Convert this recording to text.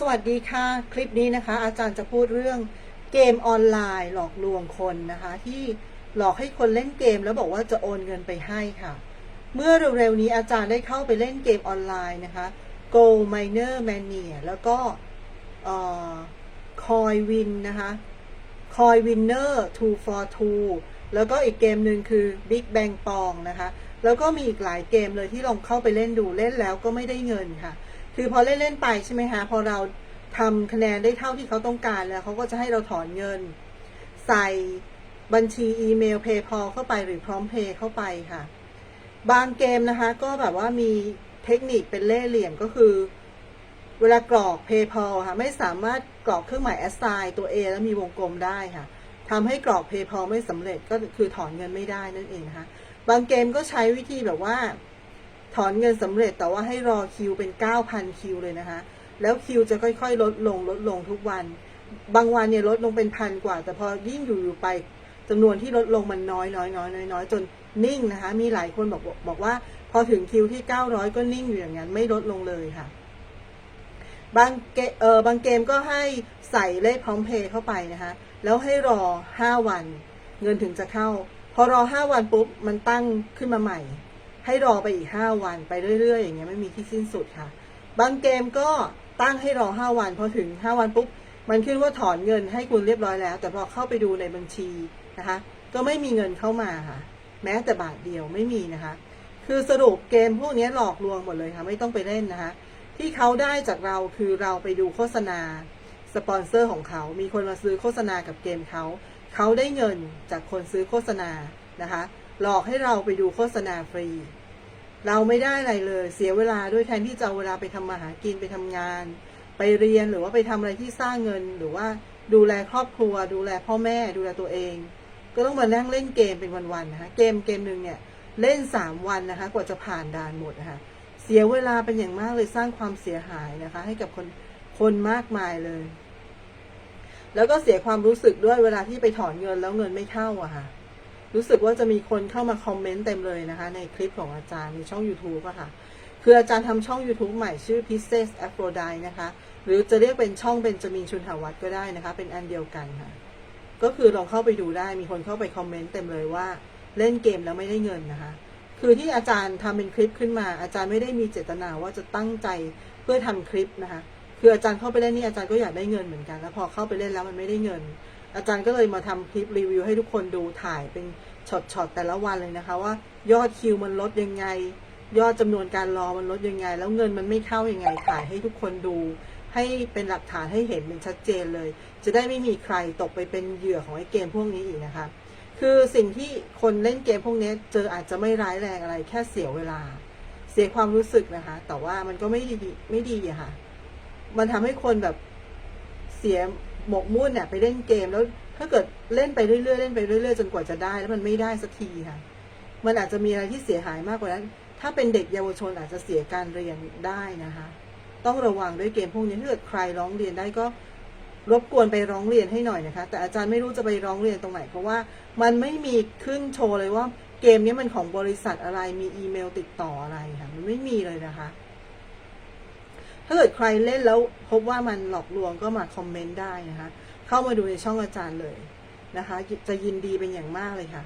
สวัสดีค่ะ คลิปนี้นะคะ อาจารย์จะพูดเรื่องเกมออนไลน์หลอกลวงคนนะคะ ที่หลอกให้คนเล่นเกมแล้วบอกว่าจะโอนเงินไปให้ค่ะ เมื่อเร็วๆนี้อาจารย์ได้เข้าไปเล่นเกมออนไลน์นะคะ Go Miner Mania แล้วก็คอยวินนะคะคอยวินเนอร์2 for 2 แล้วก็อีกเกมหนึ่งคือ Big Bang ปองนะคะ แล้วก็มีอีกหลายเกมเลยที่ลองเข้าไปเล่นดูเล่นแล้วก็ไม่ได้เงินค่ะ คือพอเล่นเล่นๆไปใช่ไหมคะพอเราทำคะแนนได้เท่าที่เขาต้องการแล้วเขาก็จะให้เราถอนเงิน ใส่บัญชีอีเมล PayPal เข้าไปหรือพร้อมเพย์เข้าไปค่ะ บางเกมนะคะ ก็แบบว่ามีเทคนิคเป็นเล่ห์เหลี่ยมก็คือ เวลากรอก PayPal ค่ะ ไม่สามารถกรอกเครื่องหมาย assign ตัว A แล้วมีวงกลมได้ค่ะทำให้กรอก PayPal ไม่สำเร็จก็คือถอนเงินไม่ได้นั่นเองนะคะบางเกมก็ใช้วิธีแบบว่า ถอนเงินสำเร็จแต่ว่าให้รอคิวเป็น 9,000 คิวเลยนะคะ แล้วคิวจะค่อยๆ ลดลงลดลงทุกวัน บางวันเนี่ยลดลงเป็นพันกว่า แต่พอยิ่งอยู่อยู่ไปจำนวนที่ลดลงมันน้อยน้อยน้อยน้อยน้อยจนนิ่งนะคะ มีหลายคนบอกบอกว่า พอถึงคิวที่ 900 ก็นิ่งอยู่อย่างนั้นไม่ลดลงเลยค่ะ บางเกเออบางเกมก็ให้ใส่เลขพร้อมเพย์เข้าไปนะคะ แล้วให้รอ 5 วัน เงินถึงจะเข้า พอรอ 5 วันปุ๊บมันตั้งขึ้นมาใหม่ ให้รอไปอีก 5 วันไปเรื่อย ๆ อย่างเงี้ยไม่มีที่สิ้นสุดค่ะ บางเกมก็ตั้งให้รอ 5 วันพอถึง 5 วันปุ๊บมันขึ้นว่าถอนเงินให้คุณเรียบร้อยแล้ว แต่พอเข้าไปดูในบัญชีนะคะ ก็ไม่มีเงินเข้ามาค่ะ แม้แต่บาทเดียวไม่มีนะคะ คือสรุปเกมพวกนี้หลอกลวงหมดเลยค่ะ ไม่ต้องไปเล่นนะคะ ที่เขาได้จากเราคือเราไปดูโฆษณาสปอนเซอร์ของเขา มีคนมาซื้อโฆษณากับเกมเขา เขาได้เงินจากคนซื้อโฆษณานะคะ หลอกให้เราไปดูโฆษณาฟรี เราไม่ได้อะไรเลย เสียเวลาด้วยแทนที่จะเอาเวลาไปทำมาหากินไปทำงาน ไปเรียนหรือว่าไปทำอะไรที่สร้างเงิน หรือว่าดูแลครอบครัว ดูแลพ่อแม่ ดูแลตัวเอง ก็ต้องมานั่งเล่นเกมเป็นวันๆนะคะเกมเกมหนึ่งเนี่ยเล่นสามวันนะคะ กว่าจะผ่านด่านหมดนะคะเสียเวลาเป็นอย่างมากเลยสร้างความเสียหายนะคะ ให้กับคนคนมากมายเลย แล้วก็เสียความรู้สึกด้วยเวลาที่ไปถอนเงินแล้วเงินไม่เข้าอะค่ะ รู้สึกว่าจะมีคนเข้ามาคอมเมนต์เต็มเลยนะคะ ในคลิปของอาจารย์ในช่อง YouTube อะค่ะ คืออาจารย์ทำช่อง YouTube ใหม่ชื่อ Pieces Aphrodite นะคะ หรือจะเรียกเป็นช่องเบนจามินชุนหาวัตก็ได้นะคะ เป็นอันเดียวกันค่ะ ก็คือลองเข้าไปดูได้มีคนเข้าไปคอมเมนต์เต็มเลยว่าเล่นเกมแล้วไม่ได้เงินนะคะ คือที่อาจารย์ทำเป็นคลิปขึ้นมา อาจารย์ไม่ได้มีเจตนาว่าจะตั้งใจเพื่อทำคลิปนะคะ คืออาจารย์เข้าไปเล่นนี่อาจารย์ก็อยากได้เงินเหมือนกัน แล้วพอเข้าไปเล่นแล้วมันไม่ได้เงิน อาจารย์ก็เลยมาทำคลิปรีวิวให้ทุกคนดูถ่ายเป็นช็อตๆแต่ละวันเลยนะคะ ว่ายอดคิวมันลดยังไง ยอดจำนวนการรอมันลดยังไง แล้วเงินมันไม่เข้ายังไงถ่ายให้ทุกคนดู ให้เป็นหลักฐานให้เห็นเป็นชัดเจนเลย จะได้ไม่มีใครตกไปเป็นเหยื่อของไอ้เกมพวกนี้อีกนะคะ คือสิ่งที่คนเล่นเกมพวกนี้เจออาจจะไม่ร้ายแรงอะไรแค่เสียเวลา เสียความรู้สึกนะคะ แต่ว่ามันก็ไม่ดีไม่ดีอะค่ะ มันทำให้คนแบบเสีย หมกมุ่นเนี่ยไปเล่นเกมแล้วถ้าเกิดเล่นไปเรื่อยๆเล่นไปเรื่อยๆจนกว่าจะได้ แล้วมันไม่ได้สักทีค่ะ มันอาจจะมีอะไรที่เสียหายมากกว่านั้น ถ้าเป็นเด็กเยาวชนอาจจะเสียการเรียนได้นะคะ ต้องระวังด้วยเกมพวกนี้ถ้าเกิดใครร้องเรียนได้ก็รบกวนไปร้องเรียนให้หน่อยนะคะ แต่อาจารย์ไม่รู้จะไปร้องเรียนตรงไหน เพราะว่ามันไม่มีขึ้นโชว์เลยว่าเกมนี้มันของบริษัทอะไรมีอีเมลติดต่ออะไรค่ะมันไม่มีเลยนะคะ ถ้าเกิดใครเล่นแล้วพบว่ามันหลอกลวงก็มาคอมเมนต์ได้นะคะ เข้ามาดูในช่องอาจารย์เลยนะคะ จะยินดีเป็นอย่างมากเลยค่ะ